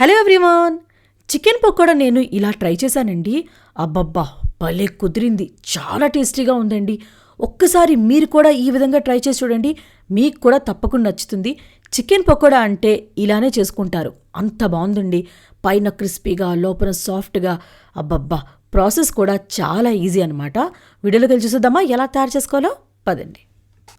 Hello everyone! Chicken pakoda నేను ఇలా try చేశానండి. అబ్బబ్బా భలే కుదిరింది. చాలా టేస్టీగా ఉందండి. ఒక్కసారి మీరు కూడా ఈ విధంగా ట్రై చేసి చూడండి. మీకు కూడా తప్పకుండా నచ్చుతుంది. చికెన్ పకోడా అంటే ఇలానే చేసుకుంటారు. అంత బాగుందండి. పైన క్రిస్పీగా లోపల సాఫ్ట్గా. అబ్బబ్బా ప్రాసెస్ కూడా చాలా ఈజీ అనమాట వీడియోలోకి వెళ్ళి చూసేద్దామా? ఎలా తయారు చేసుకోవాలో? పదండి.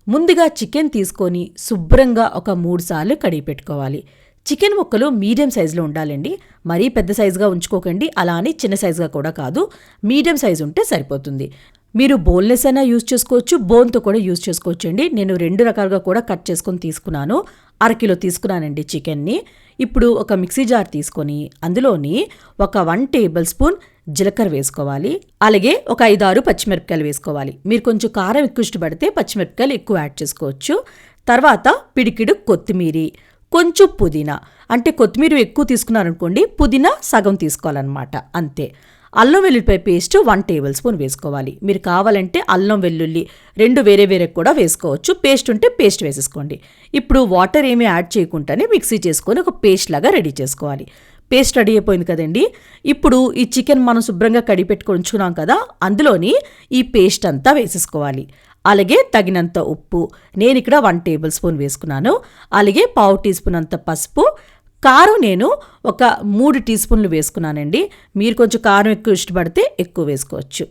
ముందుగా చికెన్ తీసుకొని శుభ్రంగా ఒక మూడు సార్లు కడిగి పెట్టుకోవాలి. చికెన్ ముక్కలు మీడియం సైజులో ఉండాలండి. మరీ పెద్ద సైజుగా ఉంచుకోకండి. అలా అని చిన్న సైజుగా కూడా కాదు. మీడియం సైజు ఉంటే సరిపోతుంది. మీరు బోన్లెస్ అయినా యూజ్ చేసుకోవచ్చు. బోన్తో కూడా యూజ్ చేసుకోవచ్చు అండి నేను రెండు రకాలుగా కూడా కట్ చేసుకొని తీసుకున్నాను. అరకిలో తీసుకున్నానండి చికెన్ని. ఇప్పుడు ఒక మిక్సీ జార్ తీసుకొని అందులోని ఒక వన్ టేబుల్ స్పూన్ జీలకర్ర వేసుకోవాలి. అలాగే ఒక ఐదు ఆరు పచ్చిమిరపకాయలు వేసుకోవాలి. మీరు కొంచెం కారం ఎక్కువ ఇష్టపడితే పచ్చిమిరపకాయలు ఎక్కువ యాడ్ చేసుకోవచ్చు. తర్వాత పిడికిడు కొత్తిమీరి. కొంచెం పుదీనా. అంటే కొత్తిమీర ఎక్కువ తీసుకున్నారనుకోండి పుదీనా సగం తీసుకోవాలన్నమాట. అంతే. అల్లం వెల్లుల్లిపాయ పేస్ట్ వన్ టేబుల్ స్పూన్ వేసుకోవాలి. మీరు కావాలంటే అల్లం వెల్లుల్లి రెండు వేరే వేరే కూడా వేసుకోవచ్చు. పేస్ట్ ఉంటే పేస్ట్ వేసేసుకోండి. ఇప్పుడు వాటర్ ఏమీ యాడ్ చేయకుండానే మిక్సీ చేసుకొని ఒక పేస్ట్ లాగా రెడీ చేసుకోవాలి. పేస్ట్ రెడీ అయిపోయింది కదండి. ఇప్పుడు ఈ చికెన్ మనం శుభ్రంగా కడిగి పెట్టుకొని ఉంచుకున్నాం కదా అందులోని ఈ పేస్ట్ అంతా వేసేసుకోవాలి. అలాగే తగినంత ఉప్పు. నేను ఇక్కడ వన్ టేబుల్ స్పూన్ వేసుకున్నాను. అలాగే పావు టీ స్పూన్ అంత పసుపు. కారం నేను ఒక మూడు టీ స్పూన్లు వేసుకున్నానండి. మీరు కొంచెం కారం ఎక్కువ ఇష్టపడితే ఎక్కువ వేసుకోవచ్చు.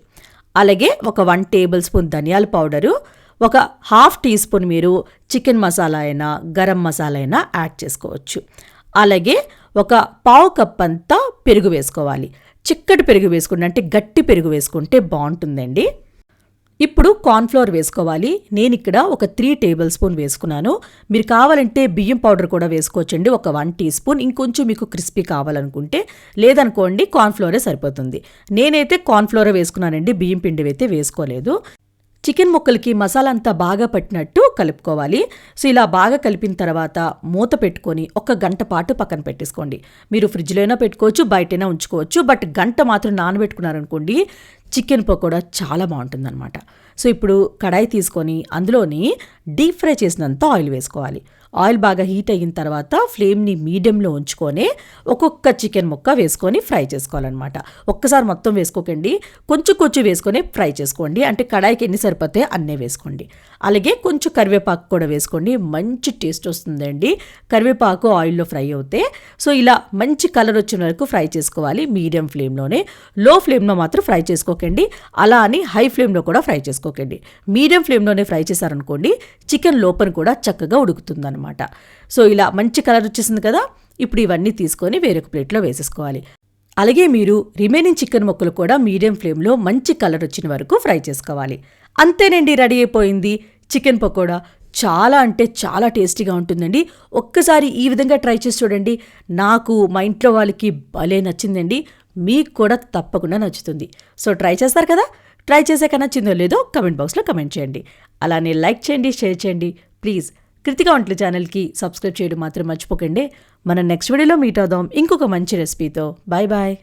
అలాగే ఒక వన్ టేబుల్ స్పూన్ ధనియాల పౌడరు. ఒక హాఫ్ టీ స్పూన్ మీరు చికెన్ మసాలా అయినా గరం మసాలా అయినా యాడ్ చేసుకోవచ్చు. అలాగే ఒక పావు కప్ అంతా పెరుగు వేసుకోవాలి. చిక్కటి పెరుగు వేసుకుంటే అంటే గట్టి పెరుగు వేసుకుంటే బాగుంటుందండి. ఇప్పుడు కార్న్ఫ్లోర్ వేసుకోవాలి. నేను ఇక్కడ ఒక త్రీ టేబుల్ స్పూన్ వేసుకున్నాను. మీరు కావాలంటే బియ్యం పౌడర్ కూడా వేసుకోవచ్చండి. ఒక వన్ టీ స్పూన్ ఇంకొంచెం మీకు క్రిస్పీ కావాలనుకుంటే లేదనుకోండి కార్న్ఫ్లోరే సరిపోతుంది. నేనైతే కార్న్ఫ్లోరే వేసుకున్నానండి. బియ్యం పిండి అయితే వేసుకోలేదు. చికెన్ ముక్కలకి మసాలా అంతా బాగా పట్టినట్టు కలుపుకోవాలి. సో ఇలా బాగా కలిపిన తర్వాత మూత పెట్టుకొని ఒక గంట పాటు పక్కన పెట్టేసుకోండి. మీరు ఫ్రిడ్జ్లో అయినా పెట్టుకోవచ్చు బయటైనా ఉంచుకోవచ్చు. బట్ గంట మాత్రం నానబెట్టుకున్నారనుకోండి చికెన్ పకోడా చాలా బాగుంటుందన్నమాట. సో ఇప్పుడు కడాయి తీసుకొని అందులోని డీప్ ఫ్రై చేసినంత ఆయిల్ వేసుకోవాలి. ఆయిల్ బాగా హీట్ అయిన తర్వాత ఫ్లేమ్ని మీడియంలో ఉంచుకొని ఒక్కొక్క చికెన్ ముక్క వేసుకొని ఫ్రై చేసుకోవాలన్నమాట. ఒక్కసారి మొత్తం వేసుకోకండి. కొంచెం కొంచెం వేసుకొని ఫ్రై చేసుకోండి. అంటే కడాయికి ఎన్ని సరిపోతే అన్నీ వేసుకోండి. అలాగే కొంచెం కరివేపాకు కూడా వేసుకోండి. మంచి టేస్ట్ వస్తుందండి. కరివేపాకు ఆయిల్లో ఫ్రై అవుతే సో ఇలా మంచి కలర్ వచ్చిన వరకు ఫ్రై చేసుకోవాలి. మీడియం ఫ్లేమ్లోనే. లో ఫ్లేమ్లో మాత్రం ఫ్రై చేసుకో చేసుకోకండి. అలా అని హై ఫ్లేమ్లో కూడా ఫ్రై చేసుకోకండి. మీడియం ఫ్లేమ్లోనే ఫ్రై చేశారనుకోండి చికెన్ లోపల కూడా చక్కగా ఉడుకుతుందనమాట సో ఇలా మంచి కలర్ వచ్చేసింది కదా ఇప్పుడు ఇవన్నీ తీసుకొని వేరొక ప్లేట్లో వేసేసుకోవాలి. అలాగే మీరు రిమైనింగ్ చికెన్ ముక్కలు కూడా మీడియం ఫ్లేమ్లో మంచి కలర్ వచ్చిన వరకు ఫ్రై చేసుకోవాలి. అంతేనండి రెడీ అయిపోయింది చికెన్ పకోడా. చాలా అంటే చాలా టేస్టీగా ఉంటుందండి. ఒక్కసారి ఈ విధంగా ట్రై చేసి చూడండి. నాకు మా ఇంట్లో వాళ్ళకి భలే నచ్చిందండి. మీకు కూడా తప్పకుండా నచ్చుతుంది. సో ట్రై చేస్తారు కదా? ట్రై చేసాక నచ్చిందో లేదో కమెంట్ బాక్స్లో కమెంట్ చేయండి. అలానే లైక్ చేయండి షేర్ చేయండి. ప్లీజ్ కృతికా వంటల ఛానల్కి సబ్స్క్రైబ్ చేయడం మాత్రం మర్చిపోకండి. మనం నెక్స్ట్ వీడియోలో మీట్ అవుదాం. ఇంకొక మంచి రెసిపీతో. Bye bye.